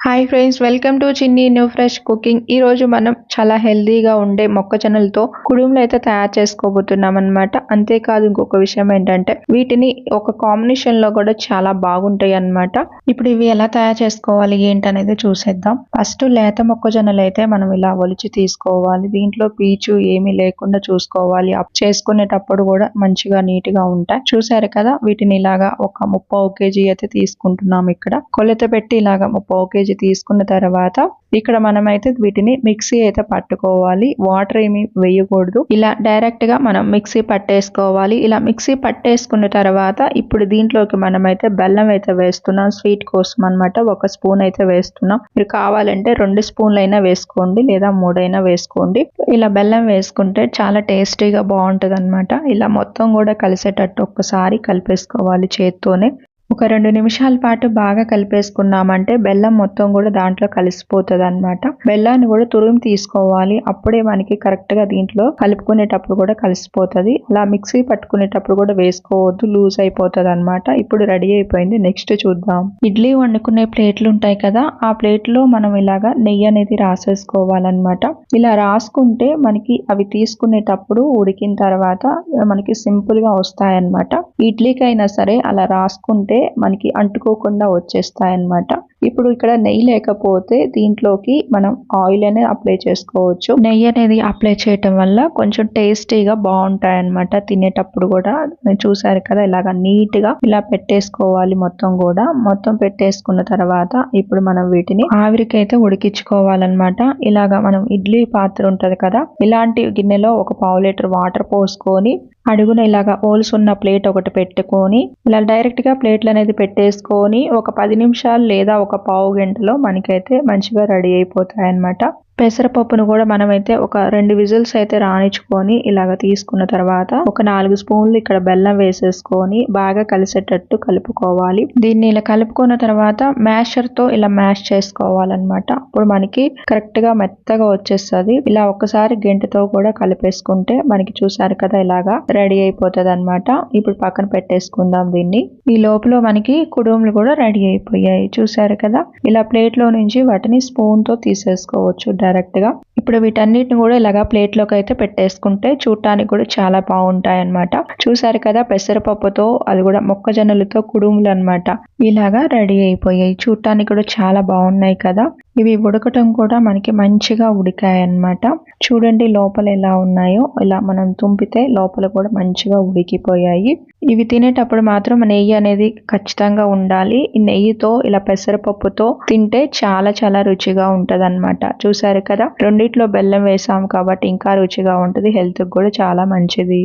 Hi friends welcome to Chinni new fresh cooking ఈ రోజు మనం చాలా హెల్దీగా ఉండే మొక్కజొన్నలతో కుడుములు అయితే తయారు చేసుకోబోతున్నాం అనమాట అంతేకాదు ఇంకొక విషయం ఏంటంటే వీటిని ఒక కాంబినేషన్లో కూడా చాలా బాగుంటాయి అన్నమాట ఇప్పుడు ఇవి ఎలా తయారు చేసుకోవాలి ఏంటనేది చూసేద్దాం. ఫస్ట్ లేత మొక్కజొన్నలు అయితే మనం ఇలా ఒలిచి తీసుకోవాలి. దీంట్లో పీచు ఏమీ లేకుండా చూసుకోవాలి. అప్ చేసుకునేటప్పుడు కూడా మంచిగా నీట్గా ఉంటాయి. చూసారు కదా వీటిని ఇలాగా ఒక ముప్పై కేజీ అయితే తీసుకుంటున్నాం ఇక్కడ. కొలత పెట్టి ఇలాగా ముప్పై కేజీ తీసుకున్న తర్వాత ఇక్కడ మనమైతే వీటిని మిక్సీ అయితే పట్టుకోవాలి. వాటర్ ఏమి వేయకూడదు. ఇలా డైరెక్ట్గా మనం మిక్సీ పట్టేసుకోవాలి. ఇలా మిక్సీ పట్టేసుకున్న తర్వాత ఇప్పుడు దీంట్లోకి మనమైతే బెల్లం అయితే వేస్తున్నాం. స్వీట్ కోసం అనమాట ఒక స్పూన్ అయితే వేస్తున్నాం. మీరు కావాలంటే రెండు స్పూన్లు అయినా వేసుకోండి లేదా మూడైనా వేసుకోండి. ఇలా బెల్లం వేసుకుంటే చాలా టేస్టీగా బాగుంటుంది అనమాట ఇలా మొత్తం కూడా కలిసేటట్టు ఒక్కసారి కలిపేసుకోవాలి చేత్తోనే. ఒక రెండు నిమిషాల పాటు బాగా కలిపేసుకున్నామంటే బెల్లం మొత్తం కూడా దాంట్లో కలిసిపోతుంది అనమాట బెల్లాన్ని కూడా తురుము తీసుకోవాలి. అప్పుడే మనకి కరెక్ట్గా దీంట్లో కలుపుకునేటప్పుడు కూడా కలిసిపోతుంది. అలా మిక్సీ పట్టుకునేటప్పుడు కూడా వేసుకోవద్దు. లూజ్ అయిపోతుంది అనమాట ఇప్పుడు రెడీ అయిపోయింది. నెక్స్ట్ చూద్దాం. ఇడ్లీ వండుకునే ప్లేట్లు ఉంటాయి కదా ఆ ప్లేట్లో మనం ఇలాగా నెయ్యి అనేది రాసేసుకోవాలన్నమాట. ఇలా రాసుకుంటే మనకి అవి తీసుకునేటప్పుడు ఉడికిన తర్వాత మనకి సింపుల్గా వస్తాయన్నమాట. ఇడ్లీకైనా సరే అలా రాసుకుంటే మనకి అంటుకోకుండా వచ్చేస్తాయి అన్నమాట ఇప్పుడు ఇక్కడ నెయ్యి లేకపోతే దీంట్లోకి మనం ఆయిల్ అనేది అప్లై చేసుకోవచ్చు. నెయ్యి అనేది అప్లై చేయటం వల్ల కొంచెం టేస్టీగా బాగుంటాయి అనమాట తినేటప్పుడు కూడా చూసారు కదా ఇలాగా నీట్గా ఇలా పెట్టేసుకోవాలి మొత్తం కూడా. మొత్తం పెట్టేసుకున్న తర్వాత ఇప్పుడు మనం వీటిని ఆవిరికైతే ఉడికించుకోవాలన్నమాట. ఇలాగా మనం ఇడ్లీ పాత్ర ఉంటది కదా ఇలాంటి గిన్నెలో ఒక పావు లీటర్ వాటర్ పోసుకొని అడుగున ఇలాగా హోల్స్ ఉన్న ప్లేట్ ఒకటి పెట్టుకొని ఇలా డైరెక్ట్గా ప్లేట్లు అనేది పెట్టేసుకొని ఒక పది నిమిషాలు లేదా ఒక పావు గంటలో మనకైతే మంచిగా రెడీ అయిపోతాయి అన్నమాట పెసరపప్పును కూడా మనమైతే ఒక రెండు విజిల్స్ అయితే రాణించుకొని ఇలాగ తీసుకున్న తర్వాత ఒక నాలుగు స్పూన్లు ఇక్కడ బెల్లం వేసేసుకొని బాగా కలిసేటట్టు కలుపుకోవాలి. దీన్ని ఇలా కలుపుకున్న తర్వాత మ్యాషర్తో ఇలా మ్యాష్ చేసుకోవాలన్నమాట. అప్పుడు మనకి కరెక్ట్గా మెత్తగా వచ్చేస్తుంది. ఇలా ఒకసారి గెంటతో కూడా కలిపేసుకుంటే మనకి చూసారు కదా ఇలాగా రెడీ అయిపోతుంది అనమాట ఇప్పుడు పక్కన పెట్టేసుకుందాం దీన్ని. ఈ లోపల మనకి కుడుములు కూడా రెడీ అయిపోయాయి. చూసారు కదా? ఇలా ప్లేట్లో నుంచి వాటిని స్పూన్తో తీసేసుకోవచ్చు డైరెక్ట్గా. ఇప్పుడు వీటన్నిటిని కూడా ఇలాగా ప్లేట్లోకి అయితే పెట్టేసుకుంటే చూడటానికి కూడా చాలా బాగుంటాయి అనమాట చూసారు కదా పెసరపప్పుతో అది కూడా మొక్కజొన్నలతో కుడుములు అనమాట ఇలాగా రెడీ అయిపోయాయి. చూడటానికి కూడా చాలా బాగున్నాయి కదా. ఇవి ఉడకటం కూడా మనకి మంచిగా ఉడికాయి అన్నమాట చూడండి లోపల ఎలా ఉన్నాయో. ఇలా మనం తుంపితే లోపల కూడా మంచిగా ఉడికిపోయాయి. ఇవి తినేటప్పుడు మాత్రం నెయ్యి అనేది ఖచ్చితంగా ఉండాలి. ఈ నెయ్యితో ఇలా పెసరపప్పుతో తింటే చాలా చాలా రుచిగా ఉంటుంది అనమాట చూసారు కదా? రెండిట్లో బెల్లం వేసాం కాబట్టి ఇంకా రుచిగా ఉంటుంది. హెల్త్ కూడా చాలా మంచిది.